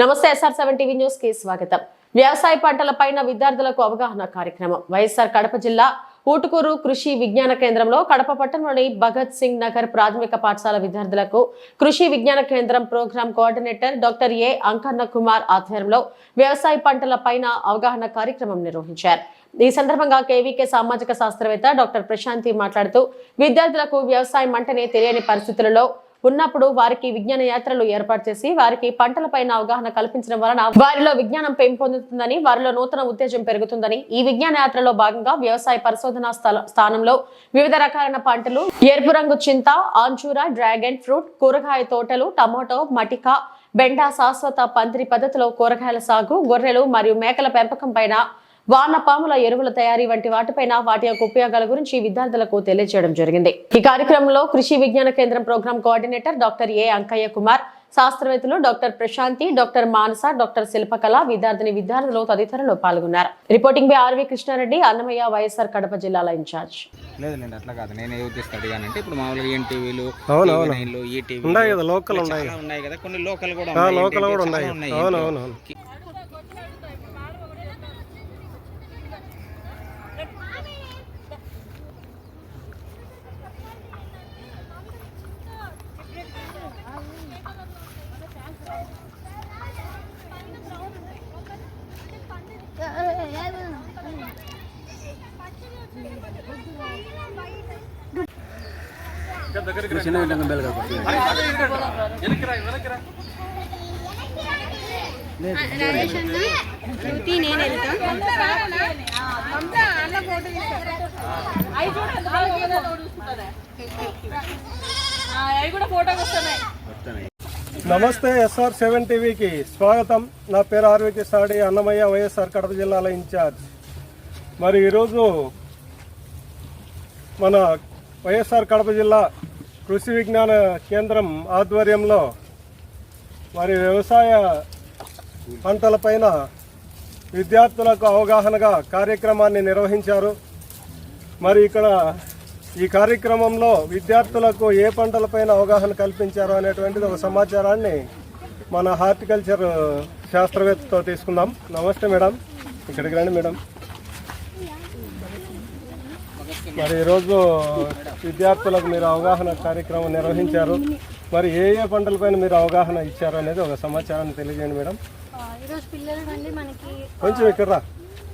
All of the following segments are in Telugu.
నమస్తే ఎస్ఆర్ సెవెన్ టీవీ న్యూస్కి స్వాగతం. వ్యవసాయ పంటలపైన విద్యార్థులకు అవగాహన కార్యక్రమం. వైఎస్ఆర్ కడప జిల్లా ఊటుకూరు కృషి విజ్ఞాన కేంద్రంలో కడప పట్టణంలోని భగత్ సింగ్ నగర్ ప్రాథమిక పాఠశాల విద్యార్థులకు కృషి విజ్ఞాన కేంద్రం programme coordinator doctor A Ankanna Kumar ఆధ్వర్యంలో వ్యవసాయ పంటల పైన అవగాహన కార్యక్రమం నిర్వహించారు. ఈ సందర్భంగా కేవీకే సామాజిక శాస్త్రవేత్త డాక్టర్ ప్రశాంతి మాట్లాడుతూ విద్యార్థులకు వ్యవసాయం అంటేనే తెలియని పరిస్థితులలో ఉన్నప్పుడు వారికి విజ్ఞాన యాత్రలు ఏర్పాటు చేసి వారికి పంటలపైన అవగాహన కల్పించడం వలన వారిలో విజ్ఞానం పెంపొందుతుందని వారిలో నూతన ఉత్తేజం పెరుగుతుందని ఈ విజ్ఞాన యాత్రలో భాగంగా వ్యవసాయ పరిశోధనా స్థల- స్థానంలో వివిధ రకాలైన పంటలు ఎరుపు రంగు చింత ఆంచూర డ్రాగన్ ఫ్రూట్ కూరగాయ తోటలు టమాటో మటిక బెండ శాశ్వత పందిరి పద్ధతిలో కూరగాయల సాగు గొర్రెలు మరియు మేకల పెంపకం పైన వానపాముల ఎరువుల తయారీ వంటి వాటిపైన వాటి యొక్క ఉపయోగాల గురించి విద్యార్థులకు తెలియజేయడం జరిగింది. ఈ కార్యక్రమంలో Krishi Vignana Kendram program coordinator doctor A Ankaiah Kumar శాస్త్రవేత్తలు doctor Prashanti doctor Manasa doctor Shilpakala విద్యార్థిని విద్యార్థులు తదితరులు పాల్గొన్నారు. Reporting by RV Krishna Reddy Annamayya YSR Kadapa జిల్లాల ఇన్ఛార్జ్. అట్లా కాదు. నేను ఏ ఉద్దేశం అడిగానంటే ఇప్పుడు మామూలుగా ఎన్టీవీలు ఉన్నాయి కదా లోకల్ ఉన్నాయి. కదా. కొన్ని లోకల్ కూడా ఆ, ఉన్నాయి లోకల్ ఏంటంటే కూడా చాలా ఉన్నాయి అవును ఇంట్లో. అవును అవును నరేష్ అన్న శృతి నేను వెళ్తాం అవి కూడా ఫోటోకి వస్తున్నాయి నమస్తే ఎస్ఆర్ సెవెన్ టీవీకి స్వాగతం. నా పేరు ఆర్వి కృష్ణాడి అన్నమయ్య వైఎస్ఆర్ కడప జిల్లాల ఇన్ఛార్జ్. మరి ఈరోజు మన వైఎస్ఆర్ కడప జిల్లా కృషి విజ్ఞాన కేంద్రం ఆధ్వర్యంలో మరి వ్యవసాయ పంటలపైన విద్యార్థులకు అవగాహనగా కార్యక్రమాన్ని నిర్వహించారు. మరి ఇక్కడ ఈ కార్యక్రమంలో విద్యార్థులకు ఏ పంటలపైన అవగాహన కల్పించారు అనేటువంటిది ఒక సమాచారాన్ని మన హార్టికల్చర్ శాస్త్రవేత్తతో తీసుకుందాం. నమస్తే మేడం. ఇక్కడికి రండి మేడం. మరి ఈరోజు విద్యార్థులకు మీరు అవగాహన కార్యక్రమం నిర్వహించారు. మరి ఏ ఏ పంటలపైన మీరు అవగాహన ఇచ్చారు అనేది ఒక సమాచారాన్ని తెలియజేయండి మేడం. కొంచెం ఇక్కడ రా.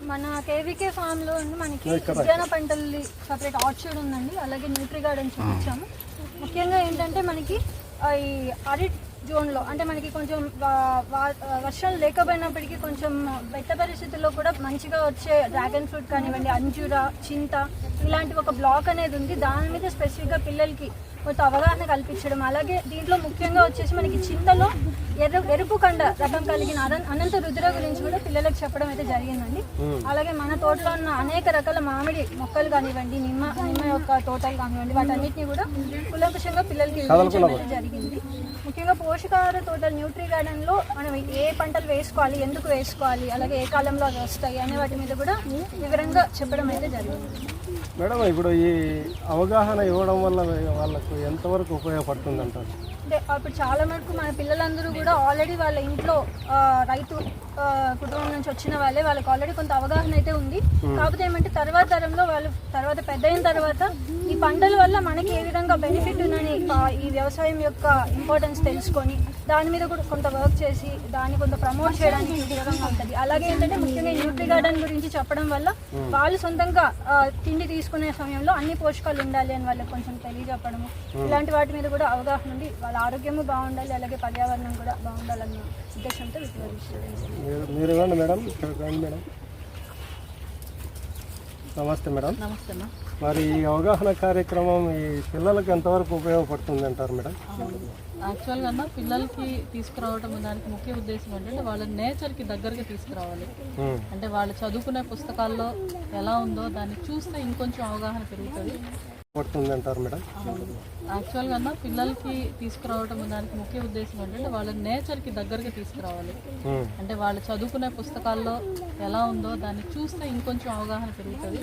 మన కేవీకే ఫామ్లో మనకి ఉద్యాన పంటలు సపరేట్ ఆర్చర్డ్ ఉందండి. అలాగే న్యూట్రీ గార్డెన్ చూపించాము. ముఖ్యంగా ఏంటంటే మనకి ఈ అరిట్ జోన్లో అంటే మనకి కొంచెం వా- వా- వర్షాలు లేకపోయినప్పటికీ కొంచెం బెట్ట పరిస్థితుల్లో కూడా మంచిగా వచ్చే డ్రాగన్ ఫ్రూట్ కానివ్వండి అంజూర చింత ఇలాంటి ఒక బ్లాక్ అనేది ఉంది. దాని మీద స్పెసిఫిక్గా పిల్లలకి కొంత అవగాహన కల్పించడం. అలాగే దీంట్లో ముఖ్యంగా వచ్చేసి మనకి చింతలో ఎర్ర ఎరుపు కండ రకం కలిగిన అన- అనంత రుద్ర గురించి కూడా పిల్లలకు చెప్పడం అయితే జరిగిందండి. అలాగే మన తోటలో ఉన్న అనేక రకాల మామిడి మొక్కలు కానివ్వండి నిమ్మ నిమ్మ యొక్క తోటలు కానివ్వండి వాటన్నిటిని కూడా కులంకుశంగా పిల్లలకి జరిగింది. ముఖ్యంగా పోషకాహార తోటలు న్యూట్రీ గార్డెన్లో మనం ఏ పంటలు వేసుకోవాలి ఎందుకు వేసుకోవాలి అలాగే ఏ కాలంలో అవి వస్తాయి అనే వాటి మీద కూడా వివరంగా చెప్పడం అయితే జరిగింది. మేడం ఇప్పుడు ఈ అవగాహన ఇవ్వడం వల్ల వాళ్ళకు ఎంతవరకు ఉపయోగపడుతుంది అంటారు అంటే అప్పుడు చాలా వరకు మన పిల్లలందరూ కూడా ఆల్రెడీ వాళ్ళ ఇంట్లో రైతు కుటుంబం నుంచి వచ్చిన వాళ్ళే వాళ్ళకి ఆల్రెడీ కొంత అవగాహన అయితే ఉంది. కాకపోతే ఏమంటే తర్వాత తరంలో వాళ్ళు తర్వాత పెద్ద అయిన తర్వాత ఈ పంటల వల్ల మనకి ఏ విధంగా బెనిఫిట్ ఉందని ఈ వ్యవసాయం యొక్క ఇంపార్టెన్స్ తెలుసుకొని దాని మీద కూడా కొంత వర్క్ చేసి దాన్ని కొంత ప్రమోట్ చేయడానికి ఉపయోగంగా ఉంటుంది. అలాగే ఏంటంటే ముఖ్యంగా న్యూట్రీ గార్డెన్ గురించి చెప్పడం వల్ల వాళ్ళు సొంతంగా తిండి తీసుకునే సమయంలో అన్ని పోషకాలు ఉండాలి అని వాళ్ళకి కొంచెం తెలియజెప్పడము. ఇలాంటి వాటి మీద కూడా అవగాహన ఉంది వాళ్ళ ఆరోగ్యము బాగుండాలి అలాగే పర్యావరణం కూడా బాగుండాలన్న ఉద్దేశంతో విశ్లేషించడం మీరు ఇవ్వండి మేడం. ఇక్కడికి రండి మేడం. నమస్తే మేడం. నమస్తే మరి ఈ అవగాహన కార్యక్రమం ఈ పిల్లలకు ఎంతవరకు ఉపయోగపడుతుంది అంటారు మేడం యాక్చువల్గా అన్న పిల్లలకి తీసుకురావడం దానికి ముఖ్య ఉద్దేశం ఏంటంటే వాళ్ళ నేచర్కి దగ్గరగా తీసుకురావాలి. అంటే వాళ్ళు చదువుకునే పుస్తకాల్లో ఎలా ఉందో దాన్ని చూస్తే ఇంకొంచెం అవగాహన పెరుగుతుంది. పడుతుంది అంటారు మేడం యాక్చువల్గా అన్న పిల్లలకి తీసుకురావడం దానికి ముఖ్య ఉద్దేశం ఏంటంటే వాళ్ళ నేచర్కి దగ్గరగా తీసుకురావాలి. అంటే వాళ్ళు చదువుకునే పుస్తకాల్లో ఎలా ఉందో దాన్ని చూస్తే ఇంకొంచెం అవగాహన పెరుగుతుంది.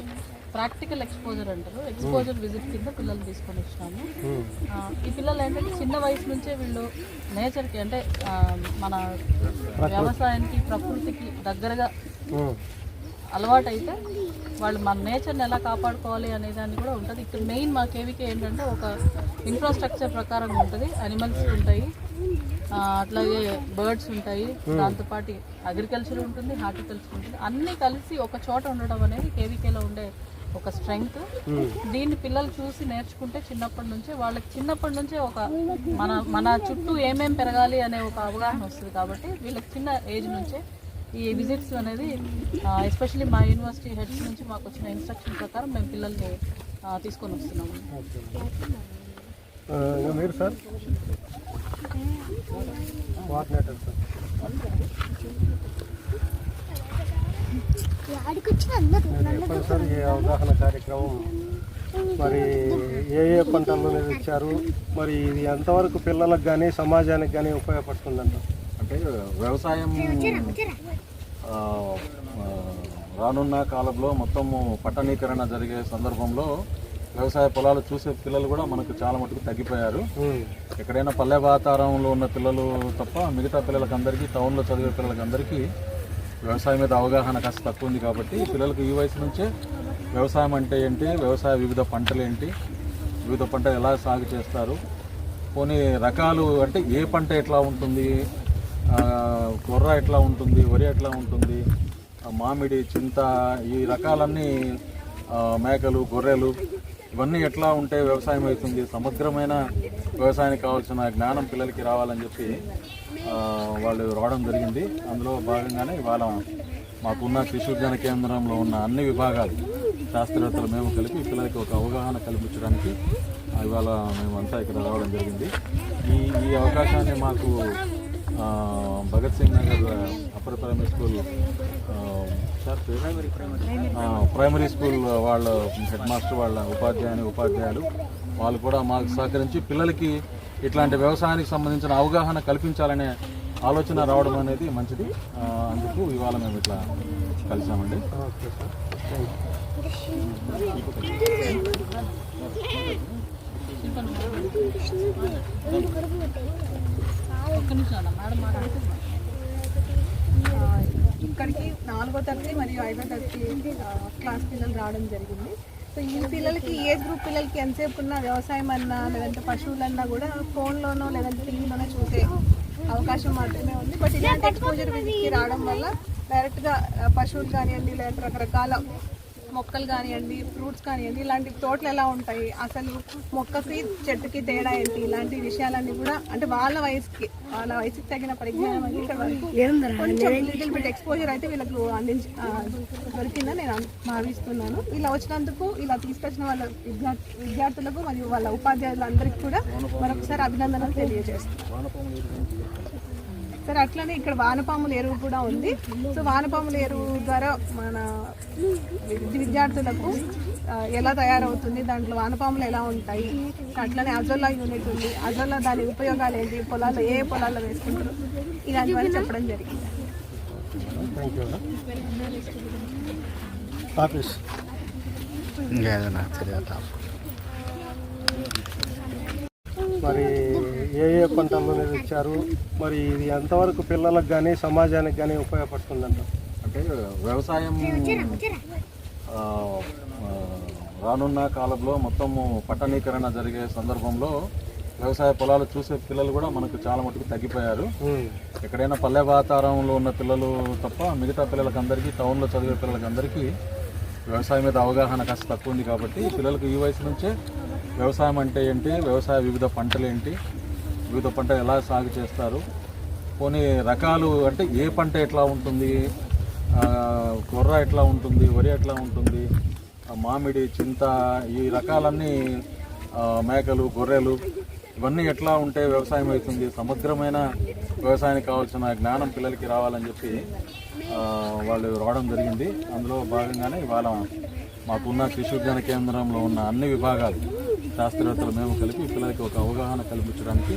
ప్రాక్టికల్ ఎక్స్పోజర్ అంటారు. ఎక్స్పోజర్ విజిట్ కింద పిల్లల్ని తీసుకొని వచ్చినాము. ఈ పిల్లలు ఏంటంటే చిన్న వయసు నుంచే వీళ్ళు నేచర్కి అంటే మన వ్యవసాయానికి ప్రకృతికి దగ్గరగా. అలవాటైతే వాళ్ళు మన నేచర్ని ఎలా కాపాడుకోవాలి అనే దాన్ని కూడా ఉంటుంది. ఇక్కడ మెయిన్ మా కేవీకే ఏంటంటే ఒక ఇన్ఫ్రాస్ట్రక్చర్ ప్రకారం ఉంటుంది. అనిమల్స్ ఉంటాయి. అట్లాగే బర్డ్స్ ఉంటాయి. దాంతోపాటు అగ్రికల్చర్ ఉంటుంది హార్టికల్చర్ ఉంటుంది. అన్నీ కలిసి ఒక చోట ఉండడం అనేది కేవీకేలో ఉండే ఒక స్ట్రెంగ్త్ దీన్ని పిల్లలు చూసి నేర్చుకుంటే చిన్నప్పటి నుంచే వాళ్ళకి చిన్నప్పటి నుంచే ఒక మన మన చుట్టూ ఏమేం పెరగాలి అనే ఒక అవగాహన వస్తుంది కాబట్టి వీళ్ళకి చిన్న ఏజ్ నుంచే ఈ విజిట్స్ అనేది ఎస్పెషల్లీ మా యూనివర్సిటీ హెడ్స్ నుంచి మాకు వచ్చిన ఇన్స్ట్రక్షన్ ప్రకారం మేము పిల్లల్ని తీసుకొని వస్తున్నాము. మీరు సార్? Coordinator sir. మీరు చెప్పండి సార్ ఈ అవగాహన కార్యక్రమం మరి ఏ ఏ పంటలు మీరు ఇచ్చారు? మరి ఇది ఎంతవరకు పిల్లలకు కానీ సమాజానికి కానీ ఉపయోగపడుతుందంట? అంటే వ్యవసాయం రానున్న కాలంలో మొత్తము పట్టణీకరణ జరిగే సందర్భంలో వ్యవసాయ పొలాలు చూసే పిల్లలు కూడా మనకు చాలా మటుకు తగ్గిపోయారు. ఎక్కడైనా పల్లె వాతావరణంలో ఉన్న పిల్లలు తప్ప మిగతా పిల్లలకి అందరికీ టౌన్లో చదివే పిల్లలకి అందరికీ వ్యవసాయం మీద అవగాహన కాస్త తక్కువ ఉంది కాబట్టి పిల్లలకు ఈ వయసు నుంచే వ్యవసాయం అంటే ఏంటి వ్యవసాయ వివిధ పంటలు ఏంటి వివిధ పంటలు ఎలా సాగు చేస్తారు కొన్ని రకాలు అంటే ఏ పంట ఎట్లా ఉంటుంది కొర్ర ఎట్లా ఉంటుంది వరి ఎట్లా ఉంటుంది మామిడి చింత ఈ రకాలన్నీ మేకలు గొర్రెలు ఇవన్నీ ఎట్లా ఉంటే వ్యవసాయం అవుతుంది సమగ్రమైన వ్యవసాయానికి కావాల్సిన జ్ఞానం పిల్లలకి రావాలని చెప్పి వాళ్ళు రావడం జరిగింది. అందులో భాగంగానే ఇవాళ మాకున్న శిశు విజ్ఞాన కేంద్రంలో ఉన్న అన్ని విభాగాలు శాస్త్రవేత్తలు మేము కలిపి పిల్లలకి ఒక అవగాహన కల్పించడానికి ఇవాళ మేమంతా ఇక్కడ రావడం జరిగింది. ఈ ఈ అవకాశాన్ని మాకు Bhagat Singh Nagar upper primary school primary. School వాళ్ళ హెడ్ మాస్టర్ వాళ్ళ ఉపాధ్యాయుని ఉపాధ్యాయులు వాళ్ళు కూడా మాకు సహకరించి పిల్లలకి ఇట్లాంటి వ్యవసాయానికి సంబంధించిన అవగాహన కల్పించాలనే ఆలోచన రావడం అనేది మంచిది. అందుకు ఇవాళ మేము ఇట్లా కలిసామండి. ఓకే ఇక్కడికి నాలుగో తరగతి మరియు ఐదో తరగతి క్లాస్ పిల్లలు రావడం జరిగింది. సో ఈ పిల్లలకి ఏజ్ గ్రూప్ పిల్లలకి ఎంతసేపు ఉన్న వ్యవసాయం అన్నా లేదంటే పశువులన్నా కూడా ఫోన్లోనో లేదంటే టీవీలోనో చూసే అవకాశం మాత్రమే ఉంది. బట్ ఇలాంటి ఎక్స్పోజర్ విజిట్కి రావడం వల్ల డైరెక్ట్గా పశువులు కానివ్వండి లేదంటే రకరకాల మొక్కలు కానివ్వండి ఫ్రూట్స్ కానివ్వండి ఇలాంటి తోటలు ఎలా ఉంటాయి? అసలు మొక్కకి చెట్టుకి తేడా ఏంటి? ఇలాంటి విషయాలన్నీ కూడా అంటే వాళ్ళ వయసుకి వాళ్ళ వయసుకి తగిన పరిజ్ఞానం అనేది ఇక్కడ వాళ్ళకి కొంచెం లిటిల్ బిట్ ఎక్స్పోజర్ అయితే వీళ్ళకు అందించి దొరికిందని నేను భావిస్తున్నాను. ఇలా వచ్చినందుకు ఇలా తీసుకొచ్చిన వాళ్ళ విద్యార్థి విద్యార్థులకు మరియు వాళ్ళ ఉపాధ్యాయులందరికీ కూడా మరొకసారి అభినందనలు తెలియజేస్తున్నాను. సరే అట్లనే ఇక్కడ వానపాముల ఎరువు కూడా ఉంది. సో వానపాముల ఎరువు ద్వారా మన విద్య- విద్యార్థులకు ఎలా తయారవుతుంది దాంట్లో వానపాములు ఎలా ఉంటాయి అట్లనే అజోలా యూనిట్ ఉంది. అజోలా దాని ఉపయోగాలు ఏంటి పొలాల్లో ఏ పొలాల్లో వేసుకుంటారు ఇలాంటివన్నీ చెప్పడం జరిగింది. మరి ఏ ఏ పంటలు మీరు ఇచ్చారు? మరి ఇది ఎంతవరకు పిల్లలకు కానీ సమాజానికి కానీ ఉపయోగపడుతుందంట? అంటే వ్యవసాయం రానున్న కాలంలో మొత్తము పట్టణీకరణ జరిగే సందర్భంలో వ్యవసాయ పొలాలు చూసే పిల్లలు కూడా మనకు చాలా మటుకు తగ్గిపోయారు. ఎక్కడైనా పల్లె వాతావరణంలో ఉన్న పిల్లలు తప్ప మిగతా పిల్లలకి అందరికీ టౌన్లో చదివే పిల్లలకి అందరికీ వ్యవసాయం మీద అవగాహన కాస్త తక్కువ ఉంది కాబట్టి పిల్లలకు ఈ వయసు నుంచే వ్యవసాయం అంటే ఏంటి? వ్యవసాయ వివిధ పంటలు ఏంటి? వివిధ పంటలు ఎలా సాగు చేస్తారు? కొన్ని రకాలు అంటే ఏ పంట ఎట్లా ఉంటుంది? కొర్ర ఎట్లా ఉంటుంది? వరి ఎట్లా ఉంటుంది? మామిడి చింత ఈ రకాలన్నీ మేకలు గొర్రెలు ఇవన్నీ ఎట్లా ఉంటే వ్యవసాయం అవుతుంది? సమగ్రమైన వ్యవసాయానికి కావాల్సిన జ్ఞానం పిల్లలకి రావాలని చెప్పి వాళ్ళు రావడం జరిగింది. అందులో భాగంగానే ఇవాళ మాకున్న కృషి విజ్ఞాన కేంద్రంలో ఉన్న అన్ని విభాగాలు శాస్త్రవేత్తలు మేము కలిపి పిల్లలకి ఒక అవగాహన కల్పించడానికి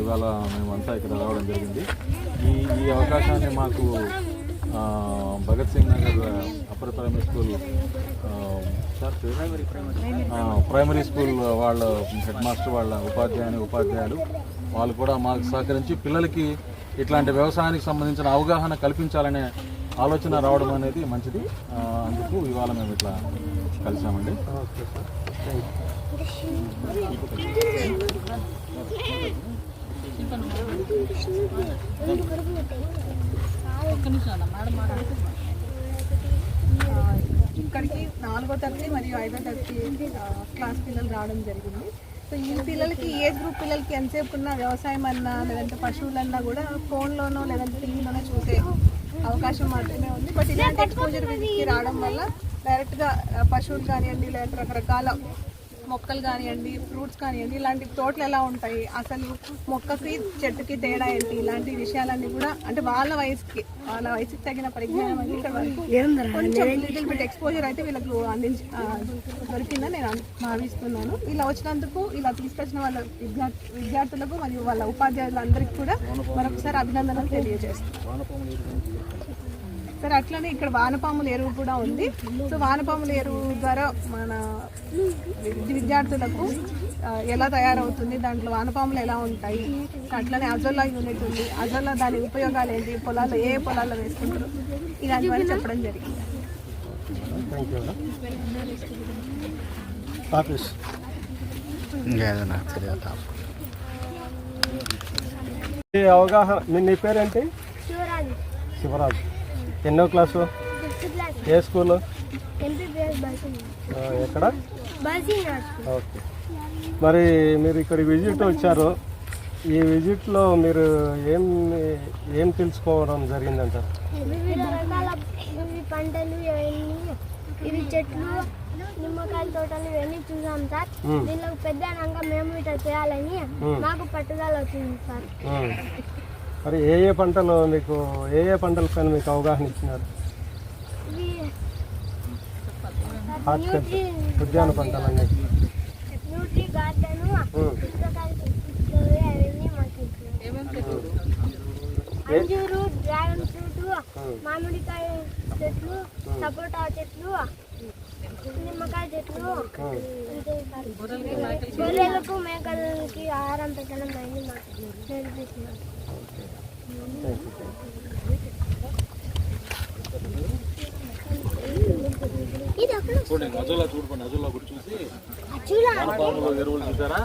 ఇవాళ మేమంతా ఇక్కడ రావడం జరిగింది. ఈ ఈ అవకాశాన్ని మాకు Bhagat Singh Nagar upper primary school sir primary school వాళ్ళ హెడ్ మాస్టర్ వాళ్ళ ఉపాధ్యాయుని ఉపాధ్యాయులు వాళ్ళు కూడా మాకు సహకరించి పిల్లలకి ఇట్లాంటి వ్యవసాయానికి సంబంధించిన అవగాహన కల్పించాలనే ఆలోచన రావడం అనేది మంచిది. అందుకు ఇవాళ మేము ఇట్లా కలిసామండి. ఒక్క నిమిషం మేడం ఇక్కడికి నాలుగో తరగతి మరియు ఐదో తరగతి క్లాస్ పిల్లలు రావడం జరిగింది. సో ఈ పిల్లలకి ఏజ్ గ్రూప్ పిల్లలకి ఎంతసేపు ఉన్న వ్యవసాయం అన్నా లేదంటే పశువులన్నా కూడా ఫోన్లోనో లేదంటే టీవీలోనో చూసే అవకాశం మాత్రమే ఉంది. బట్ ఇలాంటి ఎక్స్పోజర్ విజిట్కి రావడం వల్ల డైరెక్ట్గా పశువులు కానివ్వండి లేదంటే రకరకాల మొక్కలు కానివ్వండి ఫ్రూట్స్ కానివ్వండి ఇలాంటి తోటలు ఎలా ఉంటాయి? అసలు మొక్కకి చెట్టుకి తేడా ఏంటి? ఇలాంటి విషయాలన్నీ కూడా అంటే వాళ్ళ వయసుకి వాళ్ళ వయసుకి తగిన పరిజ్ఞానం అనేది ఇక్కడ వాళ్ళకి కొంచెం లిటిల్ బిట్ ఎక్స్పోజర్ అయితే వీళ్ళకు అందించి దొరికిందని నేను భావిస్తున్నాను. ఇలా వచ్చినందుకు ఇలా తీసుకొచ్చిన వాళ్ళ విద్యార్థి విద్యార్థులకు మరియు వాళ్ళ ఉపాధ్యాయులందరికీ కూడా మరొకసారి అభినందనలు తెలియజేస్తున్నాను. సరే అట్లనే ఇక్కడ వానపాముల ఎరువు కూడా ఉంది. సో వానపాముల ఎరువు ద్వారా మన విద్య- విద్యార్థులకు ఎలా తయారవుతుంది దాంట్లో వానపాములు ఎలా ఉంటాయి అట్లనే అజోలా యూనిట్ ఉంది. అజోలా దాని ఉపయోగాలు ఏంటి పొలాల్లో ఏ పొలాల్లో వేసుకుంటారు ఇలాంటివన్నీ చెప్పడం జరిగింది. ఆఫీస్ అవగాహన మీ నీ పేరేంటి? శివరాజు. శివరాజు. ఎన్నో క్లాసు? ఏ స్కూలు? ఎక్కడ? ఓకే. మరి మీరు ఇక్కడ విజిట్ వచ్చారు. ఈ విజిట్లో మీరు ఏం ఏం తెలుసుకోవడం జరిగిందంటారు పంటలు ఇవి చెట్లు నిమ్మకాయల తోటలు ఇవన్నీ చూసాం సార్ దీనిలో పెద్ద మేము ఇట్లా చేయాలని మాకు పట్టుదల వచ్చింది సార్. మరి ఏ ఏ పంటలు మీకు ఏ ఏ పంటల పైన మీకు అవగాహన ఇచ్చినారు? ఉద్యాన పంటలన్నీ. అంజూరు డ్రాగన్ ఫ్రూట్ మామిడికాయ చెట్లు సపోటా చెట్లు నిమ్మకాయ చెట్లు. గొర్రెలకు మేకలకి ఆహారం పెట్టడం అయింది మాకు. నేర్పిస్తున్నారు చూడండి నజుల్లా చూడండి నజుల్లా కూడా చూసి ఎరువులు చూసారా?